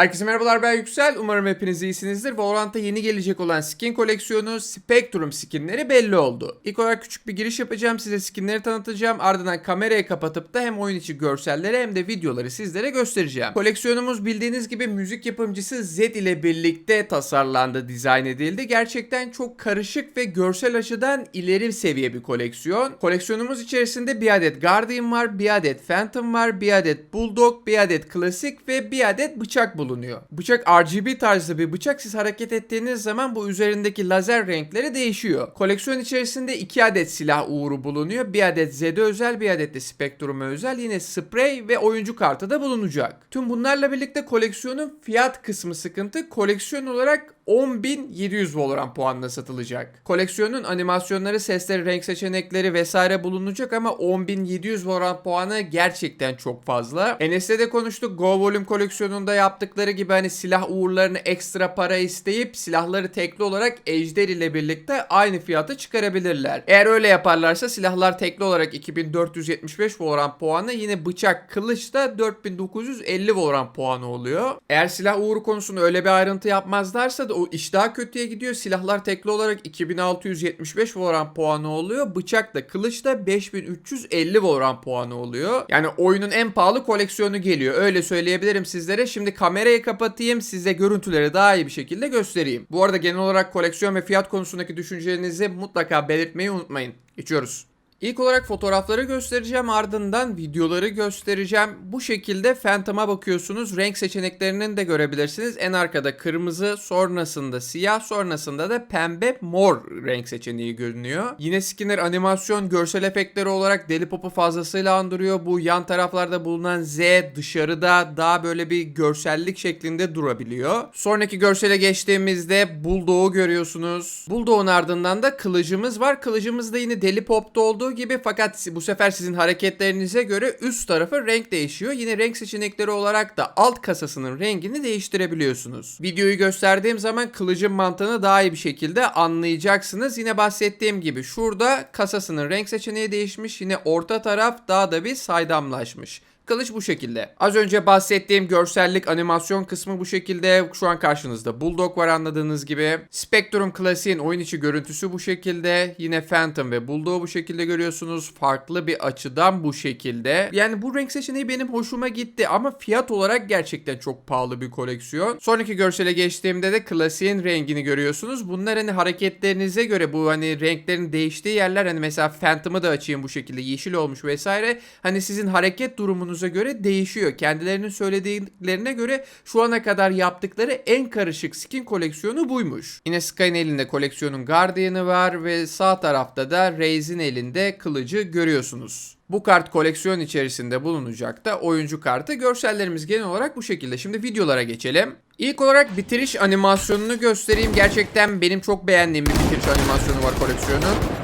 Herkese merhabalar ben Yüksel. Umarım hepiniz iyisinizdir. Valorant'ta yeni gelecek olan skin koleksiyonu Spectrum skinleri belli oldu. İlk olarak küçük bir giriş yapacağım. Size skinleri tanıtacağım. Ardından kamerayı kapatıp da hem oyun içi görselleri hem de videoları sizlere göstereceğim. Koleksiyonumuz bildiğiniz gibi müzik yapımcısı Z ile birlikte tasarlandı, dizayn edildi. Gerçekten çok karışık ve görsel açıdan ileri seviye bir koleksiyon. Koleksiyonumuz içerisinde bir adet Guardian var, bir adet Phantom var, bir adet Bulldog, bir adet klasik ve bir adet bıçak bulunuyor. Bıçak RGB tarzı bir bıçak. Siz hareket ettiğiniz zaman bu üzerindeki lazer renkleri değişiyor. Koleksiyon içerisinde iki adet silah uğuru bulunuyor. Bir adet Z'de özel, bir adet de Spectrum'a özel. Yine sprey ve oyuncu kartı da bulunacak. Tüm bunlarla birlikte koleksiyonun fiyat kısmı sıkıntı. Koleksiyon olarak 10.700 Valorant puanla satılacak. Koleksiyonun animasyonları, sesleri, renk seçenekleri vesaire bulunacak ama 10.700 Valorant puanı gerçekten çok fazla. Enes'le de konuştuk. Go Volume koleksiyonunda yaptıkları gibi hani silah uğurlarını ekstra para isteyip silahları tekli olarak Ejder ile birlikte aynı fiyata çıkarabilirler. Eğer öyle yaparlarsa silahlar tekli olarak 2475 Valorant puanı yine bıçak, kılıç da 4950 Valorant puanı oluyor. Eğer silah uğuru konusunda öyle bir ayrıntı yapmazlarsa da o iş daha kötüye gidiyor. Silahlar tekli olarak 2675 Valorant puanı oluyor. Bıçak da kılıç da 5350 Valorant puanı oluyor. Yani oyunun en pahalı koleksiyonu geliyor. Öyle söyleyebilirim sizlere. Şimdi kamerayı kapatayım. Size görüntüleri daha iyi bir şekilde göstereyim. Bu arada genel olarak koleksiyon ve fiyat konusundaki düşüncelerinizi mutlaka belirtmeyi unutmayın. Geçiyoruz. İlk olarak fotoğrafları göstereceğim ardından videoları göstereceğim. Bu şekilde Phantom'a bakıyorsunuz. Renk seçeneklerinin de görebilirsiniz. En arkada kırmızı, sonrasında siyah, sonrasında da pembe, mor renk seçeneği görünüyor. Yine skinner animasyon, görsel efektleri olarak deli popu fazlasıyla andırıyor. Bu yan taraflarda bulunan Z dışarıda daha böyle bir görsellik şeklinde durabiliyor. Sonraki görsele geçtiğimizde Bulldog'u görüyorsunuz. Bulldog'un ardından da kılıcımız var. Kılıcımız da yine deli popta olduğu gibi fakat bu sefer sizin hareketlerinize göre üst tarafı renk değişiyor. Yine renk seçenekleri olarak da alt kasasının rengini değiştirebiliyorsunuz. Videoyu gösterdiğim zaman kılıcın mantığını daha iyi bir şekilde anlayacaksınız. Yine bahsettiğim gibi şurada kasasının renk seçeneği değişmiş. Yine orta taraf daha da bir saydamlaşmış. Kılıç bu şekilde. Az önce bahsettiğim görsellik animasyon kısmı bu şekilde. Şu an karşınızda Bulldog var anladığınız gibi. Spectrum Classic'in oyun içi görüntüsü bu şekilde. Yine Phantom ve Bulldog'u bu şekilde görüyorsunuz. Farklı bir açıdan bu şekilde. Yani bu renk seçeneği benim hoşuma gitti ama fiyat olarak gerçekten çok pahalı bir koleksiyon. Sonraki görsele geçtiğimde de Classic'in rengini görüyorsunuz. Bunlar hani hareketlerinize göre bu hani renklerin değiştiği yerler hani mesela Phantom'ı da açayım bu şekilde yeşil olmuş vesaire. Hani sizin hareket durumunuz göre değişiyor. Kendilerinin söylediklerine göre şu ana kadar yaptıkları en karışık skin koleksiyonu buymuş. Yine Sky'ın elinde koleksiyonun Guardian'ı var ve sağ tarafta da Raze'in elinde kılıcı görüyorsunuz. Bu kart koleksiyon içerisinde bulunacak da oyuncu kartı. Görsellerimiz genel olarak bu şekilde. Şimdi videolara geçelim. İlk olarak bitiriş animasyonunu göstereyim. Gerçekten benim çok beğendiğim bir bitiriş animasyonu var koleksiyonun.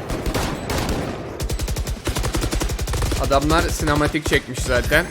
Adamlar sinematik çekmiş zaten.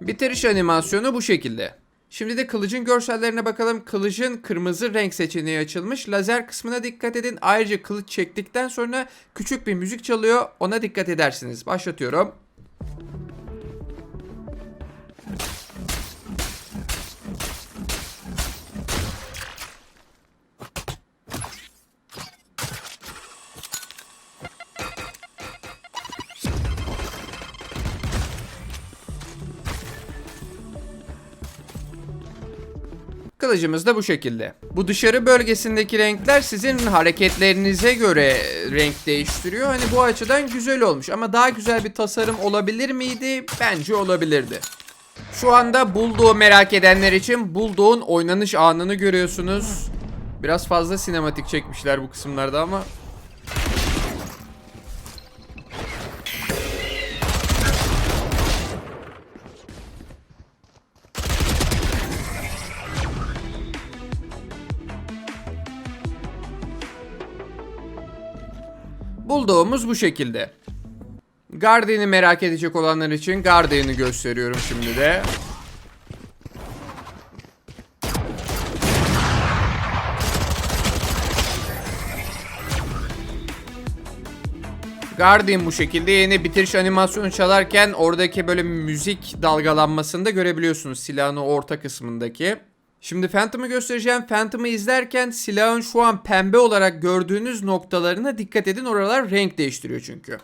Bitiriş animasyonu bu şekilde. Şimdi de kılıcın görsellerine bakalım. Kılıcın kırmızı renk seçeneği açılmış. Lazer kısmına dikkat edin. Ayrıca kılıç çektikten sonra küçük bir müzik çalıyor. Ona dikkat edersiniz. Başlatıyorum. Kılıcımız da bu şekilde. Bu dışarı bölgesindeki renkler sizin hareketlerinize göre renk değiştiriyor. Hani bu açıdan güzel olmuş ama daha güzel bir tasarım olabilir miydi? Bence olabilirdi. Şu anda Bulldog'u merak edenler için Bulldog'un oynanış anını görüyorsunuz. Biraz fazla sinematik çekmişler bu kısımlarda ama Bulldog'umuz bu şekilde. Guardian'ı merak edecek olanlar için Guardian'ı gösteriyorum şimdi de. Guardian bu şekilde yeni bitiriş animasyonu çalarken oradaki böyle müzik dalgalanmasını da görebiliyorsunuz silahın orta kısmındaki. Şimdi Phantom'ı göstereceğim. Phantom'ı izlerken silahın şu an pembe olarak gördüğünüz noktalarına dikkat edin. Oralar renk değiştiriyor çünkü.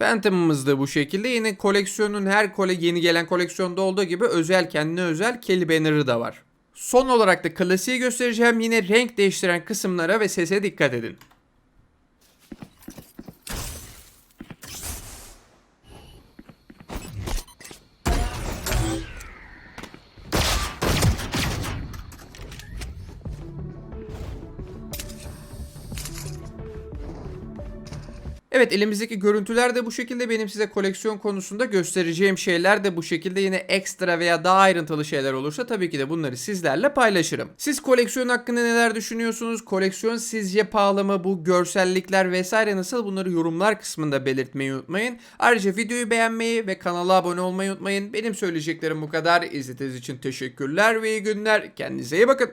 Phantom'ımız da bu şekilde. Yine koleksiyonun her kole yeni gelen koleksiyonda olduğu gibi özel kendine özel Kelly Banner'ı da var. Son olarak da klasiği göstereceğim. Yine renk değiştiren kısımlara ve sese dikkat edin. Evet elimizdeki görüntüler de bu şekilde benim size koleksiyon konusunda göstereceğim şeyler de bu şekilde yine ekstra veya daha ayrıntılı şeyler olursa tabii ki de bunları sizlerle paylaşırım. Siz koleksiyon hakkında neler düşünüyorsunuz? Koleksiyon sizce pahalı mı? Bu görsellikler vesaire nasıl? Bunları yorumlar kısmında belirtmeyi unutmayın. Ayrıca videoyu beğenmeyi ve kanala abone olmayı unutmayın. Benim söyleyeceklerim bu kadar. İzlediğiniz için teşekkürler ve iyi günler. Kendinize iyi bakın.